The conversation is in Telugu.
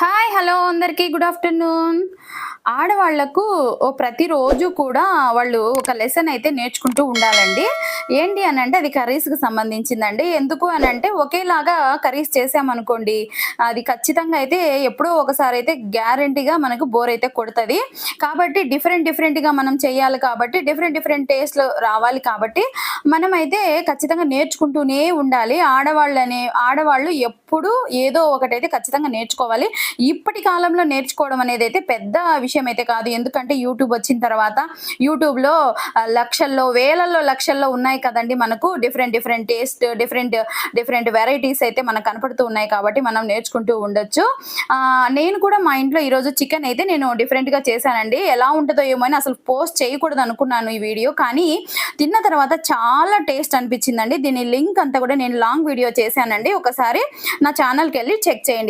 హాయ్ హలో అందరికీ గుడ్ ఆఫ్టర్నూన్. ఆడవాళ్ళకు ప్రతిరోజు కూడా వాళ్ళు ఒక లెసన్ అయితే నేర్చుకుంటూ ఉండాలండి. ఏంటి అని అంటే అది కర్రీస్కి సంబంధించిందండి. ఎందుకు అని అంటే ఒకేలాగా కర్రీస్ చేసామనుకోండి అది ఖచ్చితంగా అయితే ఎప్పుడో ఒకసారి అయితే గ్యారంటీగా మనకు బోర్ అయితే కొడుతుంది. కాబట్టి డిఫరెంట్ డిఫరెంట్గా మనం చేయాలి కాబట్టి డిఫరెంట్ డిఫరెంట్ టేస్ట్లు రావాలి కాబట్టి మనమైతే ఖచ్చితంగా నేర్చుకుంటూనే ఉండాలి. ఆడవాళ్ళనే ఆడవాళ్ళు ఎప్పుడు ఏదో ఒకటైతే ఖచ్చితంగా నేర్చుకోవాలి. ఇప్పటి కాలంలో నేర్చుకోవడం అనేది అయితే పెద్ద విషయం అయితే కాదు. ఎందుకంటే యూట్యూబ్ వచ్చిన తర్వాత యూట్యూబ్లో లక్షల్లో వేలల్లో లక్షల్లో ఉన్నాయి కదండి మనకు. Different different taste different different varieties అయితే మనకు కనపడుతూ ఉన్నాయి కాబట్టి మనం నేర్చుకుంటూ ఉండొచ్చు. నేను కూడా మా ఇంట్లో ఈరోజు చికెన్ అయితే నేను డిఫరెంట్గా చేశానండి. ఎలా ఉంటుందో ఏమో అని అసలు పోస్ట్ చేయకూడదు అనుకున్నాను ఈ వీడియో. కానీ తిన్న తర్వాత చాలా టేస్ట్ అనిపించిందండి. దీని లింక్ అంతా కూడా నేను లాంగ్ వీడియో చేశానండి. ఒకసారి నా ఛానల్కి వెళ్ళి చెక్ చేయండి.